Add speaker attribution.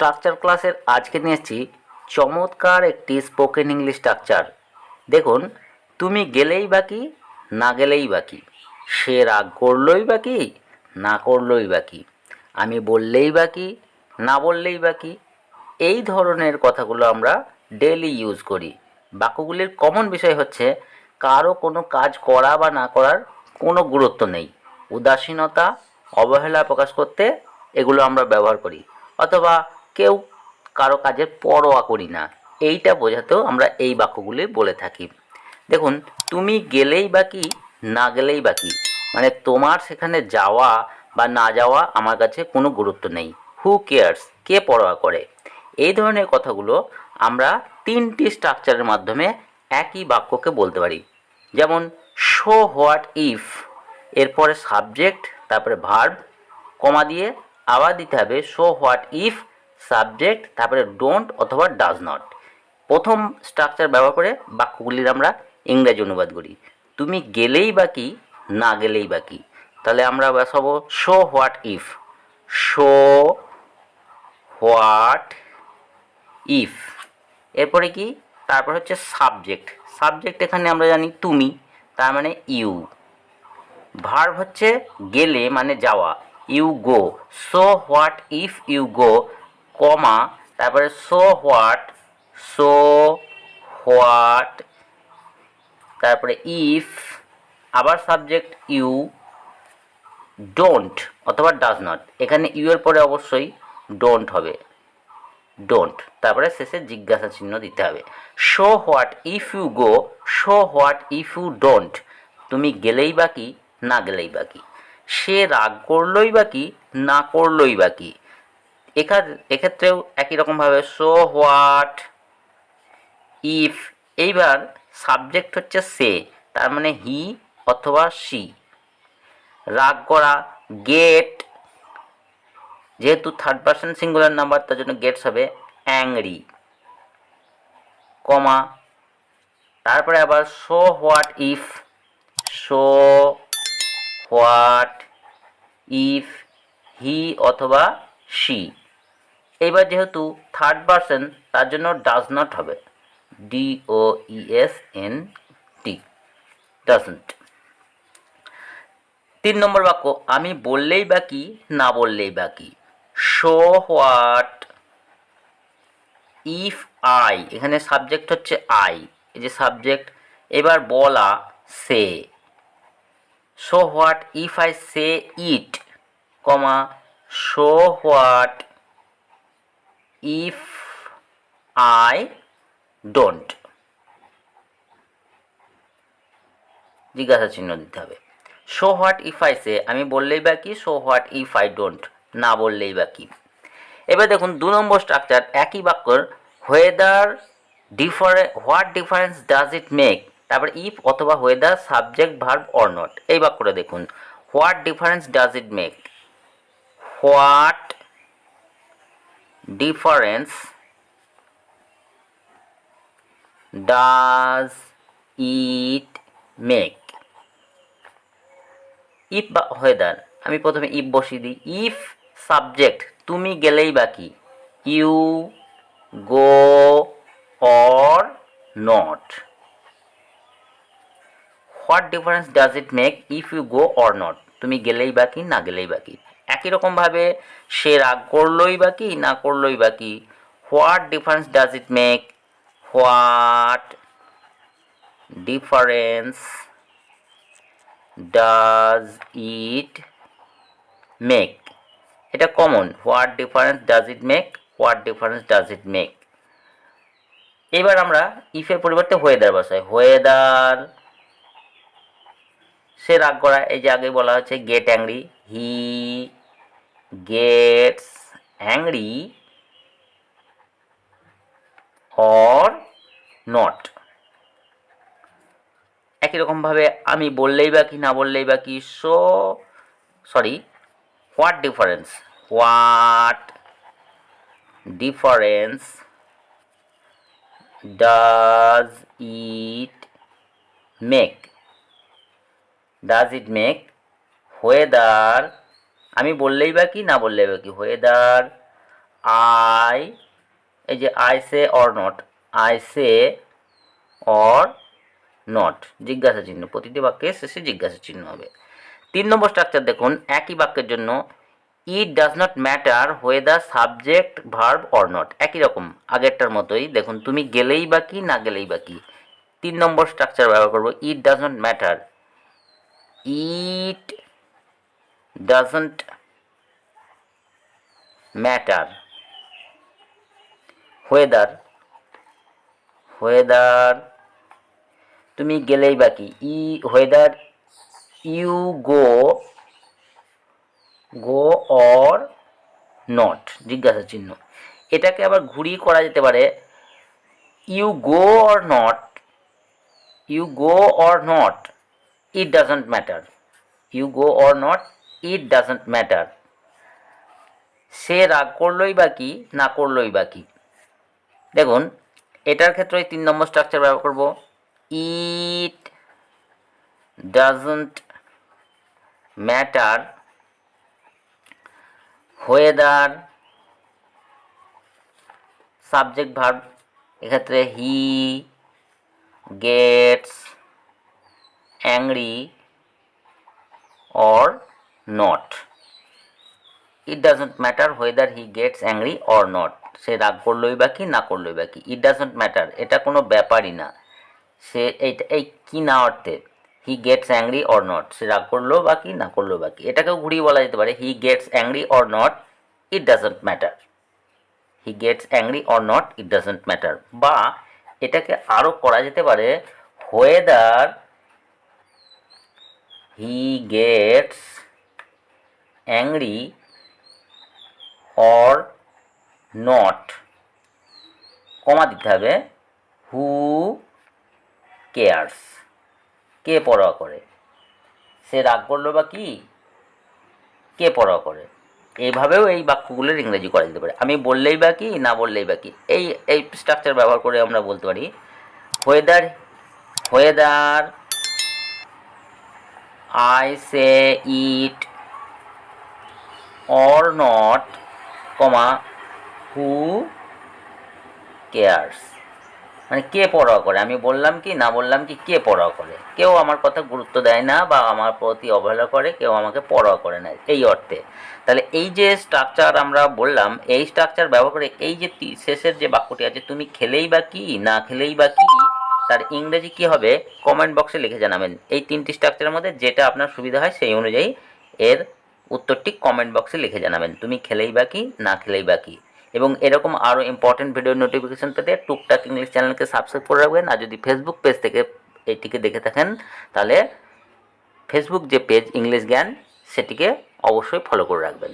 Speaker 1: Structure ক্লাসের আজকে নিয়ে এসেছি চমৎকার একটি স্পোকেন ইংলিশ স্ট্রাকচার দেখুন, তুমি গেলেই বাকি না গেলেই বাকি সে রাগ করলই বাকি না করলই বাকি আমি বললেই বাকি না বললেই বাকি এই ধরনের কথাগুলো আমরা ডেলি ইউজ করি। বাক্যগুলির কমন বিষয় হচ্ছে, কারও কোনো কাজ করা বা না করার কোনো গুরুত্ব নেই। উদাসীনতা, অবহেলা প্রকাশ করতে এগুলো আমরা ব্যবহার করি। অথবা কেউ কারও কাজের পরোয়া করি না। এইটা বোঝাতেও আমরা এই বাক্যগুলি বলে থাকি। দেখুন, তুমি গেলেই বাকি না গেলেই বাকি মানে তোমার সেখানে যাওয়া বা না যাওয়া আমার কাছে কোনো গুরুত্ব নেই। হু কেয়ার্স কে পরোয়া করে? এই ধরনের কথাগুলো আমরা তিনটি স্ট্রাকচারের মাধ্যমে একই বাক্যকে বলতে পারি। যেমন শো হোয়াট ইফ এরপরে সাবজেক্ট তারপরে ভার্ব কমা দিয়ে আবার দিতে হবে শো হোয়াট ইফ সাবজেক্ট তারপরে ডোন্ট অথবা ডাজ নট প্রথম স্ট্রাকচার ব্যবহার করে বাক্যগুলির আমরা ইংরেজি অনুবাদ করি। তুমি গেলেই বাকি না গেলেই বাকি তাহলে আমরা বসাবো so what if so what if এরপরে কি, তারপর হচ্ছে সাবজেক্ট সাবজেক্ট এখানে আমরা জানি তুমি, তার মানে ইউ ভার্ব হচ্ছে গেলে মানে যাওয়া। You go so what if you go comma, তারপরে সো হোয়াট সো হোয়াট তারপরে ইফ আবার সাবজেক্ট ইউ ডোন্ট অথবা ডাজ নট এখানে ইউ এর পরে অবশ্যই ডোন্ট হবে। ডোন্ট তারপরে শেষে জিজ্ঞাসা চিহ্ন দিতে হবে। So what if you go so what if you don't তুমি গেলেই বাকি না গেলেই বাকি সে রাগ করলই বাকি না করলই বাকি এক্ষেত্রেও একই রকমভাবে সো হোয়াট ইফ এইবার সাবজেক্ট হচ্ছে সে, তার মানে হি অথবা সি রাগ করা গেট যেহেতু থার্ড পার্সন সিঙ্গুলার নাম্বার তার জন্য গেটস হবে অ্যাংরি কমা তারপরে আবার so what if so what if he অথবা শি এইবার যেহেতু থার্ড পার্সন তার জন্য ডাজ নট হবে। D O E S N T doesn't তিন নম্বর বাক্য, আমি বললেই বাকি না বললেই বাকি শো হোয়াট ইফ আই এখানে সাবজেক্ট হচ্ছে আই এই যে সাবজেক্ট এবার বলা সে। So what if I say it comma so what if I don't জিজ্ঞাসা চিহ্ন দিতে হবে। So what if I say আমি বললেই বাকি so what if I don't না বললেই বাকি এবার দেখুন, দু নম্বর স্ট্রাকচার একই বাক্যর whether differ what difference does it make তারপর ইফ অথবা whether subject verb or not এই বাক্যটা দেখুন what difference does it make what difference does it make if বা ওয়েদার আমি প্রথমে ইফ বসিয়ে দিই। ইফ সাবজেক্ট তুমি গেলেই বাকি you go or not what difference does it make if you go or not তুমি গেলেই বাকি না গেলেই বাকি একই রকমভাবে সে রাগ করলই বাকি না করলই বাকি what difference does it make what difference does it make এটা common what difference does it make what difference does it make এবার আমরা ইফের পরিবর্তে ওয়েদার বসাই। ওয়েদার সে রাগ করা, এই যে আগে বলা হচ্ছে get angry he gets angry or not একই রকমভাবে আমি বললেই বা কি, না বললেই বা কি so sorry what difference what difference does it make does it make whether আমি বললেই বা কি, না বললেই বা কি? হোয়েদার আই এই যে I say or not I say or not জিজ্ঞাসা চিহ্ন। প্রতিটি বাক্যের শেষে জিজ্ঞাসা চিহ্ন হবে। তিন নম্বর স্ট্রাকচার দেখুন, একই বাক্যের জন্য it does not matter whether subject verb or not একই রকম, আগেরটার মতোই। দেখুন, তুমি গেলেই বা কি, না গেলেই বা কি। তিন নম্বর স্ট্রাকচার ব্যবহার করব it does not matter it doesn't matter whether whether তুমি গেলেই বাকি ই whether you go go or not জিজ্ঞাসা চিহ্ন। এটাকে আবার ঘুরিয়ে করা যেতে পারে you go or not you go or not it doesn't matter you go or not it doesn't matter সে রাগ করলোই বা কি, না করলোই বা কি। দেখুন, এটার ক্ষেত্রে তিন নম্বর স্ট্রাকচার ব্যবহার করব। It doesn't matter whether subject verb এক্ষেত্রে he gets angry or not it doesn't matter whether he gets angry or not সে রাগ করলোই বা কি, না করলোই বা কি। ইট ডাজন্ট ম্যাটার এটা কোনো ব্যাপারই না। সে এইটা এই কি না অর্থে? He gets angry or not সে রাগ করল বা কি, না করল বা কি। এটাকেও ঘুরিয়ে বলা যেতে পারে he gets angry or not it doesn't matter he gets angry or not it doesn't matter বা এটাকে আরও করা যেতে পারে whether he gets angry or not comma দিতে হবে হু কেয়ার্স কে পরোয়া করে, সে রাগ করল বা কি, কে পরোয়া করে এইভাবেও এই বাক্যগুলোর ইংরেজি করা যেতে পারে। আমি বললেই বা কি, না বললেই বা কি, এই এই স্ট্রাকচার ব্যবহার করে আমরা বলতে পারি whether whether I say it or not comma who cares মানে কে পরোয়া করে? আমি বললাম কি, না বললাম কি, কে পরোয়া করে? কেউ আমার কথা গুরুত্ব দেয় না বা আমার প্রতি অবহেলা করে, কেউ আমাকে পরোয়া করে না, এই অর্থে। তাহলে এই যে স্ট্রাকচার আমরা বললাম, এই স্ট্রাকচার ব্যবহার করে, এই যে শেষের যে বাক্যটি আছে, তুমি খেলেই বা কি, না খেলেই বা কি, তার ইংরেজি কি হবে? কমেন্ট বক্সে লিখে জানাবেন। এই তিনটি স্ট্রাকচারের মধ্যে যেটা আপনার সুবিধা হয়, সেই অনুযায়ী এর উত্তরটি কমেন্ট বক্সে লিখে জানাবেন। তুমি খেলেই বা কি, না খেলেই বা কি? এবং এরকম আরও ইম্পর্টেন্ট ভিডিও নোটিফিকেশন পেতে টুকটাক ইংলিশ চ্যানেলকে সাবস্ক্রাইব করে রাখবেন। আর যদি ফেসবুক পেজ থেকে এটিকে দেখে থাকেন, তাহলে ফেসবুক যে পেজ ইংলিশ জ্ঞান, সেটিকে অবশ্যই ফলো করে রাখবেন।